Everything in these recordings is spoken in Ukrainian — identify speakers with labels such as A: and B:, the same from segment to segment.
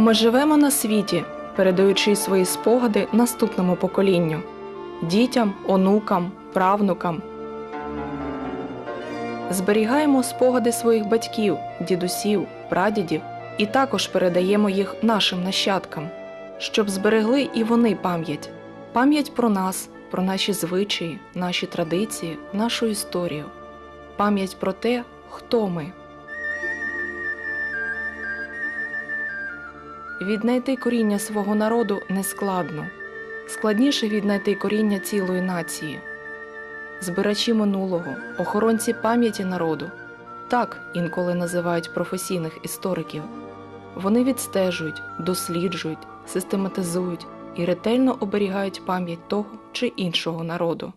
A: Ми живемо на світі, передаючи свої спогади наступному поколінню дітям, онукам, правнукам. Зберігаємо спогади своїх батьків, дідусів, прадідів і також передаємо їх нашим нащадкам, щоб зберегли і вони пам'ять, пам'ять про нас, про наші звичаї, наші традиції, нашу історію, пам'ять про те, хто ми. Віднайти коріння свого народу нескладно. Складніше віднайти коріння цілої нації. Збирачі минулого, охоронці пам'яті народу. Так інколи називають професійних істориків. Вони відстежують, досліджують, систематизують і ретельно оберігають пам'ять того чи іншого народу.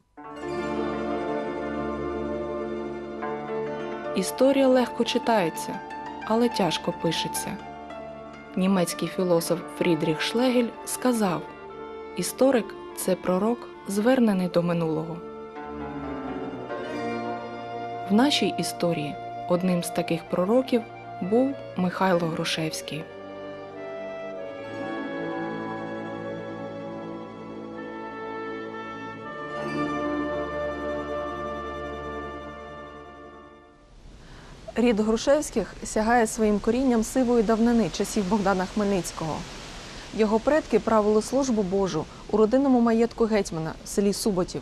A: Історія легко читається, але тяжко пишеться. Німецький філософ Фрідріх Шлегель сказав: Історик це пророк, звернений до минулого. В нашій історії одним з таких пророків був Михайло Грушевський. Рід Грушевських сягає своїм корінням сивої давнини часів Богдана Хмельницького. Його предки правили службу Божу у родинному маєтку гетьмана в селі Суботів.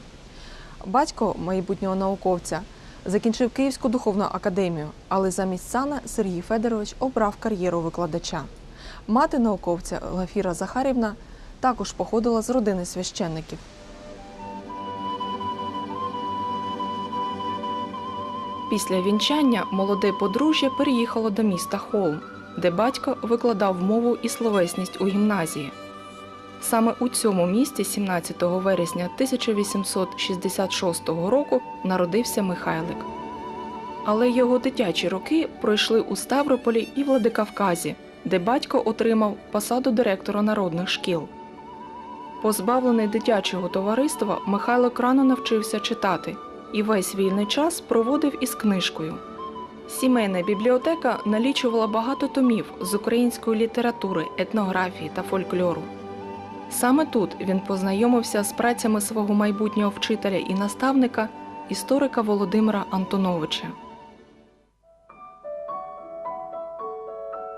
A: Батько майбутнього науковця закінчив Київську духовну академію, але замість сана Сергій Федорович обрав кар'єру викладача. Мати науковця Лафіра Захарівна також походила з родини священників. Після вінчання молоде подружжя переїхало до міста Холм, де батько викладав мову і словесність у гімназії. Саме у цьому місті 17 вересня 1866 року народився Михайлик. Але його дитячі роки пройшли у Ставрополі і Владикавказі, де батько отримав посаду директора народних шкіл. Позбавлений дитячого товариства, Михайло рано навчився читати і весь вільний час проводив із книжкою. Сімейна бібліотека налічувала багато томів з української літератури, етнографії та фольклору. Саме тут він познайомився з працями свого майбутнього вчителя і наставника, історика Володимира Антоновича.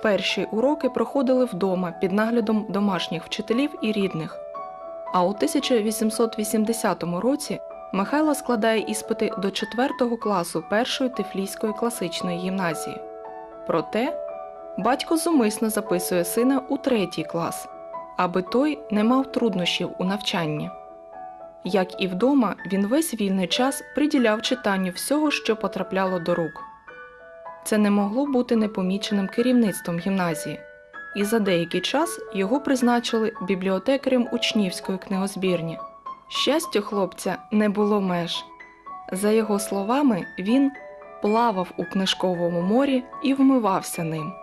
A: Перші уроки проходили вдома під наглядом домашніх вчителів і рідних. А у 1880 році Михайло складає іспити до 4 класу першої тифлійської класичної гімназії. Проте батько зумисно записує сина у третій клас, аби той не мав труднощів у навчанні. Як і вдома, він весь вільний час приділяв читанню всього, що потрапляло до рук. Це не могло бути непоміченим керівництвом гімназії, і за деякий час його призначили бібліотекарем учнівської книгозбірні. Щастю хлопця не було меж. За його словами, він плавав у книжковому морі і вмивався ним.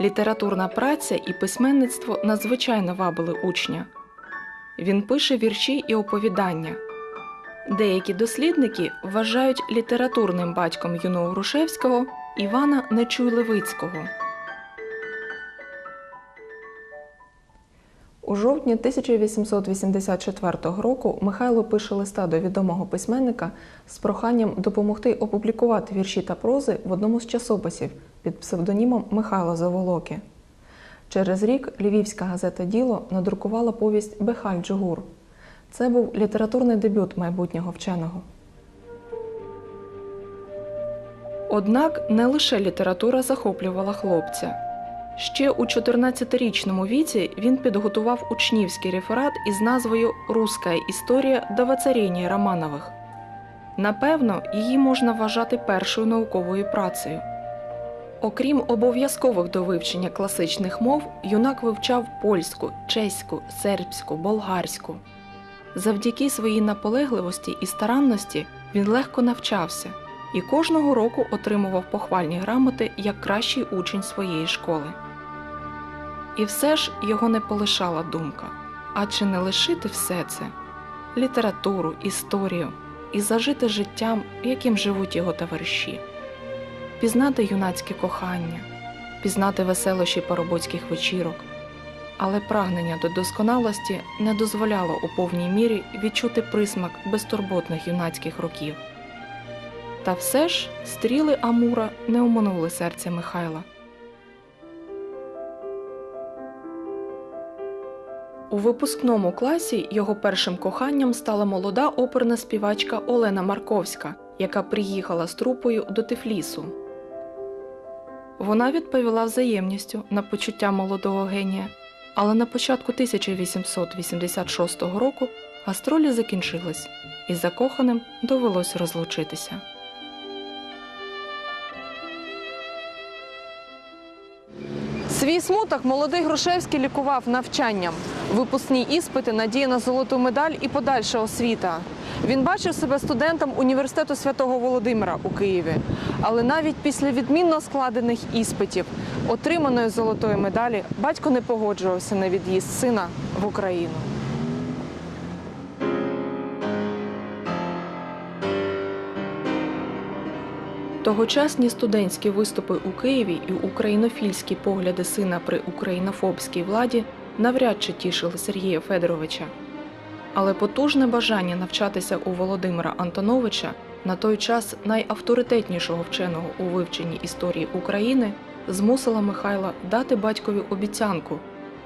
A: Літературна праця і письменництво надзвичайно вабили учня. Він пише вірші і оповідання. Деякі дослідники вважають літературним батьком юного Грушевського Івана Нечуй-Левицького. У жовтні 1884 року Михайло пише листа до відомого письменника з проханням допомогти опублікувати вірші та прози в одному з часописів під псевдонімом Михайло Заволоки. Через рік львівська газета Діло надрукувала повість Бехаль Джугур. Це був літературний дебют майбутнього вченого. Однак не лише література захоплювала хлопця. Ще у 14-річному віці він підготував учнівський реферат із назвою Руська історія до воцаріння Романових. Напевно, її можна вважати першою науковою працею. Окрім обов'язкових до вивчення класичних мов, юнак вивчав польську, чеську, сербську, болгарську. Завдяки своїй наполегливості і старанності він легко навчався і кожного року отримував похвальні грамоти як кращий учень своєї школи. І все ж його не полишала думка а чи не лишити все це літературу, історію і зажити життям, яким живуть його товариші, пізнати юнацьке кохання, пізнати веселощі парубоцьких вечірок. Але прагнення до досконалості не дозволяло у повній мірі відчути присмак безтурботних юнацьких років. Та все ж стріли Амура не оминули серця Михайла. У випускному класі його першим коханням стала молода оперна співачка Олена Марковська, яка приїхала з трупою до Тифлісу. Вона відповіла взаємністю на почуття молодого генія, але на початку 1886 року гастролі закінчились, і закоханим довелось розлучитися. Свій смуток молодий Грушевський лікував навчанням. Випускні іспити, надія на золоту медаль і подальша освіта. Він бачив себе студентом університету святого Володимира у Києві. Але навіть після відмінно складених іспитів, отриманої золотої медалі, батько не погоджувався на від'їзд сина в Україну. Тогочасні студентські виступи у Києві і українофільські погляди сина при українофобській владі навряд чи тішили Сергія Федоровича. Але потужне бажання навчатися у Володимира Антоновича, на той час найавторитетнішого вченого у вивченні історії України, змусило Михайла дати батькові обіцянку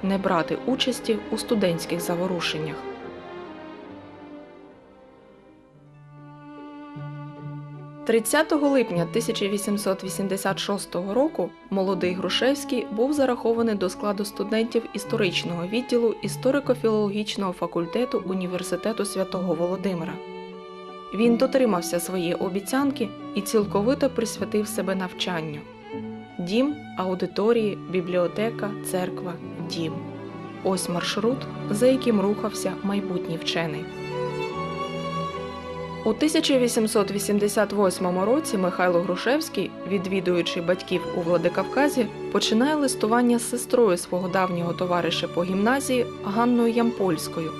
A: не брати участі у студентських заворушеннях. – 30 липня 1886 року молодий Грушевський був зарахований до складу студентів історичного відділу історико-філологічного факультету Університету святого Володимира. Він дотримався своєї обіцянки і цілковито присвятив себе навчанню. Дім, аудиторії, бібліотека, церква, дім. Ось маршрут, за яким рухався майбутній вчений. У 1888 році Михайло Грушевський, відвідуючи батьків у Владикавказі, починає листування з сестрою свого давнього товариша по гімназії Ганною Ямпольською.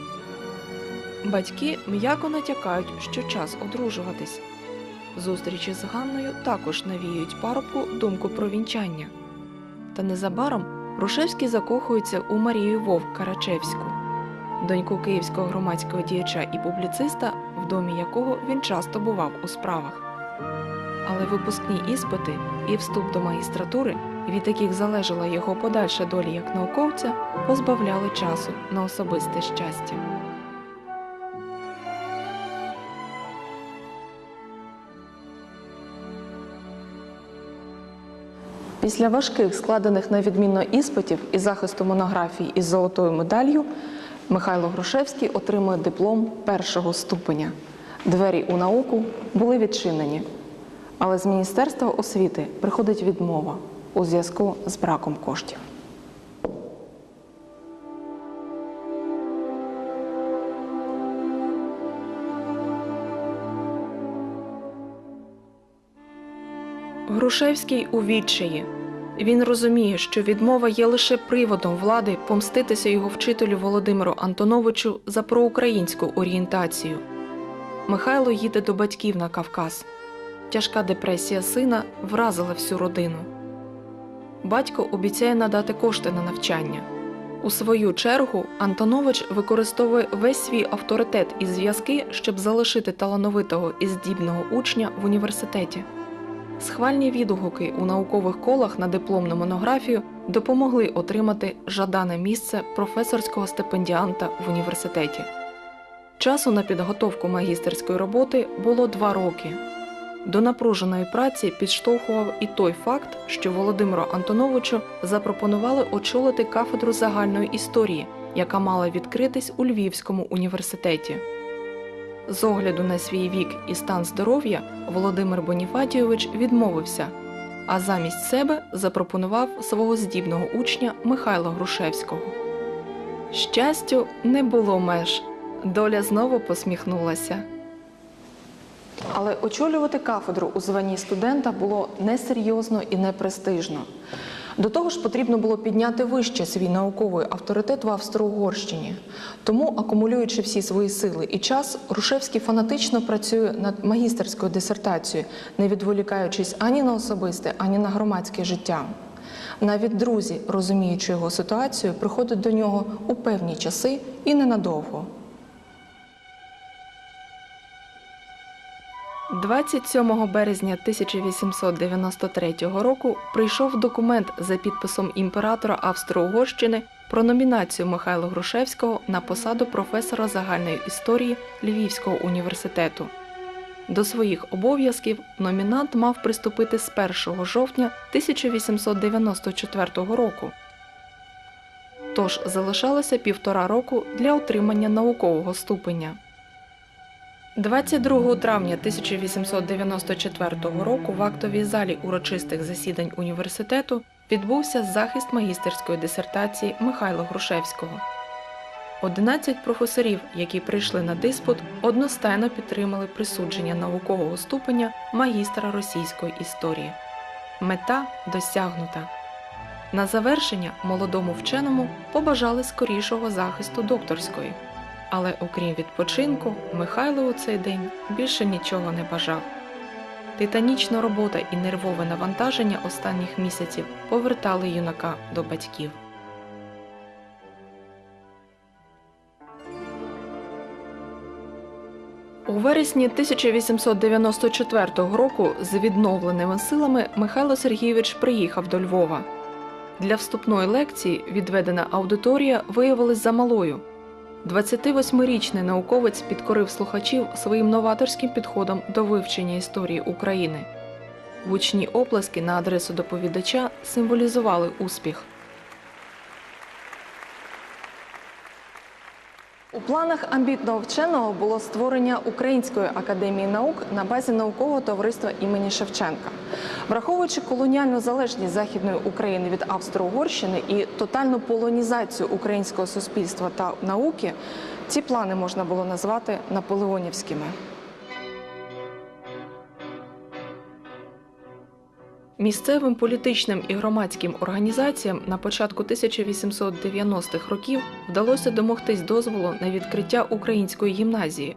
A: Батьки м'яко натякають, що час одружуватись. Зустрічі з Ганною також навіюють парубку думку про вінчання. Та незабаром Грушевський закохується у Марію Вовк Карачевську, доньку київського громадського діяча і публіциста, в домі якого він часто бував у справах. Але випускні іспити і вступ до магістратури, від яких залежала його подальша доля як науковця, позбавляли часу на особисте щастя. Після важких складених на відмінно іспитів і захисту монографії із золотою медаллю Михайло Грушевський отримує диплом першого ступеня. Двері у науку були відчинені, але з Міністерства освіти приходить відмова у зв'язку з браком коштів. Грушевський у відчаї. Він розуміє, що відмова є лише приводом влади помститися його вчителю Володимиру Антоновичу за проукраїнську орієнтацію. Михайло їде до батьків на Кавказ. Тяжка депресія сина вразила всю родину. Батько обіцяє надати кошти на навчання. У свою чергу Антонович використовує весь свій авторитет і зв'язки, щоб залишити талановитого і здібного учня в університеті. Схвальні відгуки у наукових колах на дипломну монографію допомогли отримати жадане місце професорського стипендіанта в університеті. Часу на підготовку магістерської роботи було два роки. До напруженої праці підштовхував і той факт, що Володимиру Антоновичу запропонували очолити кафедру загальної історії, яка мала відкритись у Львівському університеті. З огляду на свій вік і стан здоров'я Володимир Боніфатійович відмовився, а замість себе запропонував свого здібного учня Михайла Грушевського. Щастю, не було меж. Доля знову посміхнулася. Але очолювати кафедру у званні студента було несерйозно і непрестижно. До того ж, потрібно було підняти вище свій науковий авторитет в Австро-Угорщині. Тому, акумулюючи всі свої сили і час, Рушевський фанатично працює над магістерською дисертацією, не відволікаючись ані на особисте, ані на громадське життя. Навіть друзі, розуміючи його ситуацію, приходять до нього у певні часи і ненадовго. 27 березня 1893 року прийшов документ за підписом імператора Австро-Угорщини про номінацію Михайла Грушевського на посаду професора загальної історії Львівського університету. До своїх обов'язків номінант мав приступити з 1 жовтня 1894 року. Тож залишалося півтора року для отримання наукового ступеня. 22 травня 1894 року в актовій залі урочистих засідань університету відбувся захист магістерської дисертації Михайла Грушевського. 11 професорів, які прийшли на диспут, одностайно підтримали присудження наукового ступеня магістра російської історії. Мета досягнута. На завершення молодому вченому побажали скорішого захисту докторської. Але окрім відпочинку, Михайло у цей день більше нічого не бажав. Титанічна робота і нервове навантаження останніх місяців повертали юнака до батьків. У вересні 1894 року з відновленими силами Михайло Сергійович приїхав до Львова. Для вступної лекції відведена аудиторія виявилась замалою. 28-річний науковець підкорив слухачів своїм новаторським підходом до вивчення історії України. Гучні оплески на адресу доповідача символізували успіх. У планах амбітного вченого було створення Української академії наук на базі наукового товариства імені Шевченка. Враховуючи колоніальну залежність Західної України від Австро-Угорщини і тотальну полонізацію українського суспільства та науки, ці плани можна було назвати наполеонівськими. Місцевим політичним і громадським організаціям на початку 1890-х років вдалося домогтись дозволу на відкриття української гімназії.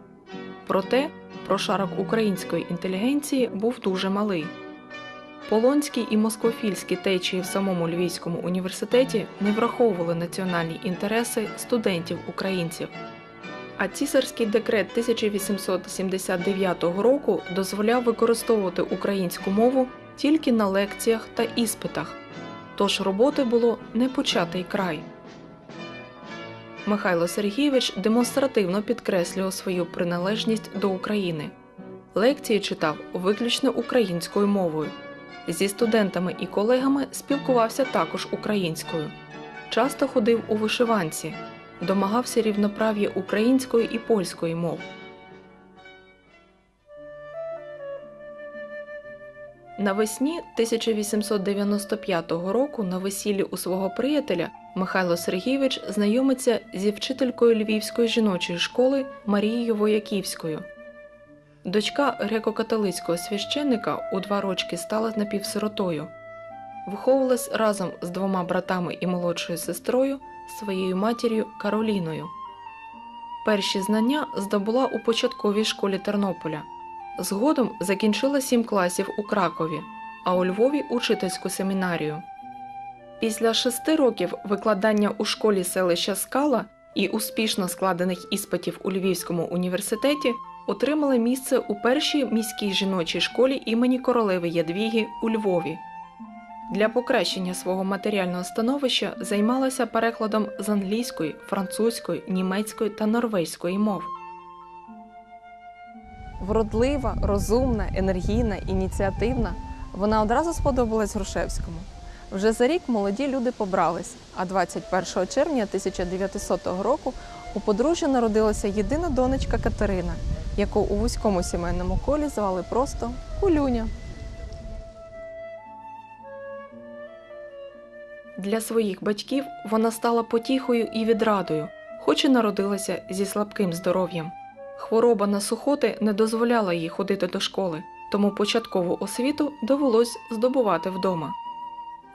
A: Проте прошарок української інтелігенції був дуже малий. Полонські і москофільські течії в самому Львівському університеті не враховували національні інтереси студентів-українців. А цісарський декрет 1879 року дозволяв використовувати українську мову тільки на лекціях та іспитах, тож роботи було не початий край. Михайло Сергійович демонстративно підкреслював свою приналежність до України. Лекції читав виключно українською мовою. Зі студентами і колегами спілкувався також українською. Часто ходив у вишиванці, домагався рівноправ'я української і польської мов. Навесні 1895 року на весіллі у свого приятеля Михайло Сергійович знайомиться зі вчителькою Львівської жіночої школи Марією Вояківською. Дочка греко-католицького священника у два рочки стала напівсиротою. Виховувалась разом з двома братами і молодшою сестрою, своєю матір'ю Кароліною. Перші знання здобула у початковій школі Тернополя. Згодом закінчила сім класів у Кракові, а у Львові учительську семінарію. Після шести років викладання у школі селища Скала і успішно складених іспитів у Львівському університеті отримала місце у першій міській жіночій школі імені королеви Ядвіги у Львові. Для покращення свого матеріального становища займалася перекладом з англійської, французької, німецької та норвезької мов. Вродлива, розумна, енергійна, ініціативна, вона одразу сподобалась Грушевському. Вже за рік молоді люди побрались, а 21 червня 1900 року у подружжя народилася єдина донечка Катерина, яку у вузькому сімейному колі звали просто Кулюня. Для своїх батьків вона стала потіхою і відрадою, хоч і народилася зі слабким здоров'ям. Хвороба на сухоти не дозволяла їй ходити до школи, тому початкову освіту довелось здобувати вдома.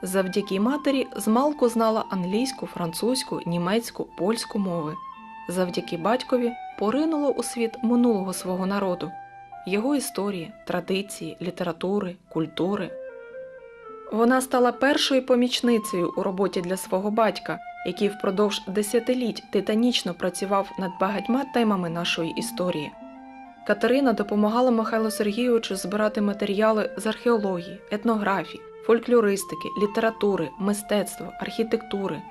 A: Завдяки матері змалку знала англійську, французьку, німецьку, польську мови. Завдяки батькові поринула у світ минулого свого народу, його історії, традиції, літератури, культури. Вона стала першою помічницею у роботі для свого батька, який впродовж десятиліть титанічно працював над багатьма темами нашої історії. Катерина допомагала Михайлу Сергійовичу збирати матеріали з археології, етнографії, фольклористики, літератури, мистецтва, архітектури.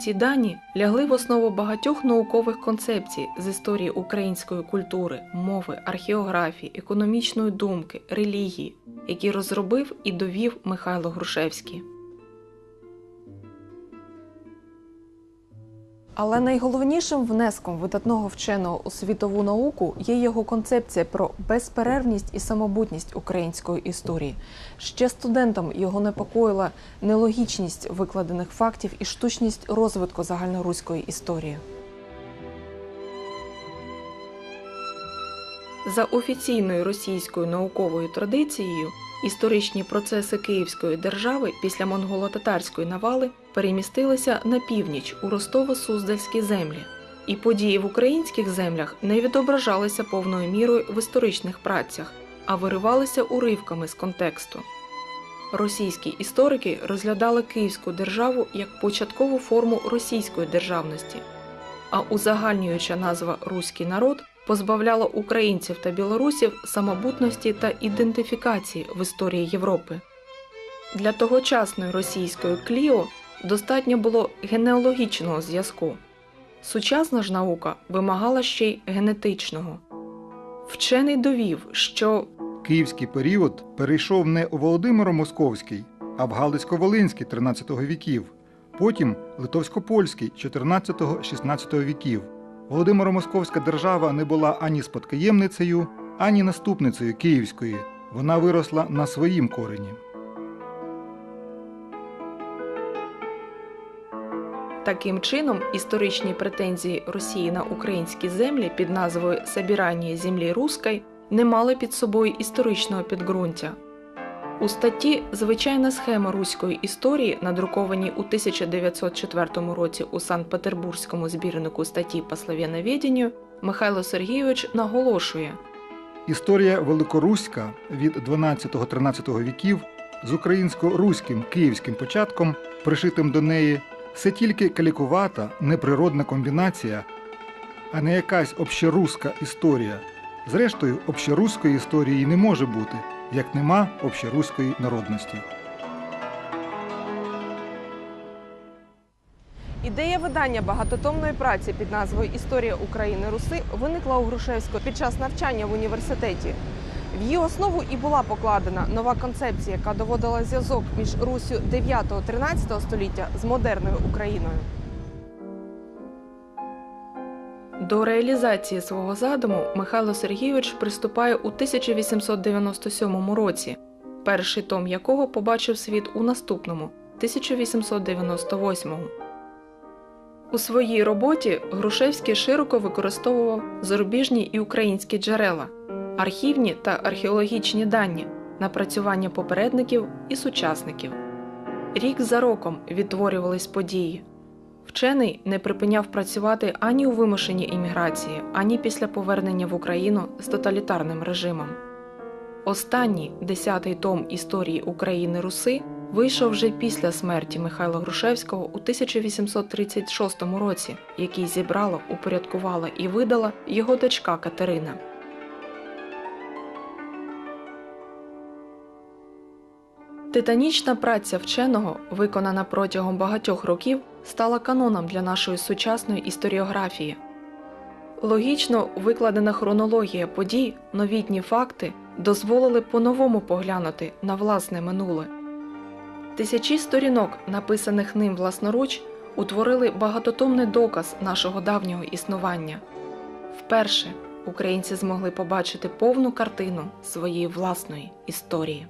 A: Ці дані лягли в основу багатьох наукових концепцій з історії української культури, мови, археографії, економічної думки, релігії, які розробив і довів Михайло Грушевський. Але найголовнішим внеском видатного вченого у світову науку є його концепція про безперервність і самобутність української історії. Ще студентам його непокоїла нелогічність викладених фактів і штучність розвитку загальноруської історії. За офіційною російською науковою традицією, історичні процеси Київської держави після монголо-татарської навали перемістилися на північ у Ростово-Суздальські землі, і події в українських землях не відображалися повною мірою в історичних працях, а виривалися уривками з контексту. Російські історики розглядали Київську державу як початкову форму російської державності, а узагальнююча назва Руський народ позбавляла українців та білорусів самобутності та ідентифікації в історії Європи. Для тогочасної російської кліо достатньо було генеалогічного зв'язку. Сучасна ж наука вимагала ще й генетичного. Вчений довів, що
B: Київський період перейшов не у Володимиро-Московський, а в Галицько-Волинський 13 віків, потім Литовсько-Польський 14-16 віків. Володимиро-Московська держава не була ані спадкоємницею, ані наступницею Київської. Вона виросла на своїм корені.
A: Таким чином історичні претензії Росії на українські землі під назвою Собірання землі Руської не мали під собою історичного підґрунтя. У статті Звичайна схема руської історії, надрукованій у 1904 році у Санкт-Петербурзькому збірнику статті по Михайло Сергійович наголошує,
B: Історія Великоруська від 12-13 віків з українсько-руським київським початком, пришитим до неї, це тільки калікувата, неприродна комбінація, а не якась общеруська історія. Зрештою, общеруської історії не може бути, як нема общеруської народності.
A: Ідея видання багатотомної праці під назвою Історія України Руси виникла у Грушевського під час навчання в університеті. В її основу і була покладена нова концепція, яка доводила зв'язок між Руссю 9-13 століття з модерною Україною. До реалізації свого задуму Михайло Сергійович приступає у 1897 році, перший том якого побачив світ у наступному 1898. У своїй роботі Грушевський широко використовував зарубіжні і українські джерела, архівні та археологічні дані, напрацювання попередників і сучасників. Рік за роком відтворювались події. Вчений не припиняв працювати ані у вимушеній імміграції, ані після повернення в Україну з тоталітарним режимом. Останній десятий том історії України Руси вийшов вже після смерті Михайла Грушевського у 1836 році, який зібрала, упорядкувала і видала його дочка Катерина. Титанічна праця вченого, виконана протягом багатьох років, стала каноном для нашої сучасної історіографії. Логічно викладена хронологія подій, новітні факти дозволили по-новому поглянути на власне минуле. Тисячі сторінок, написаних ним власноруч, утворили багатотомний доказ нашого давнього існування. Вперше українці змогли побачити повну картину своєї власної історії.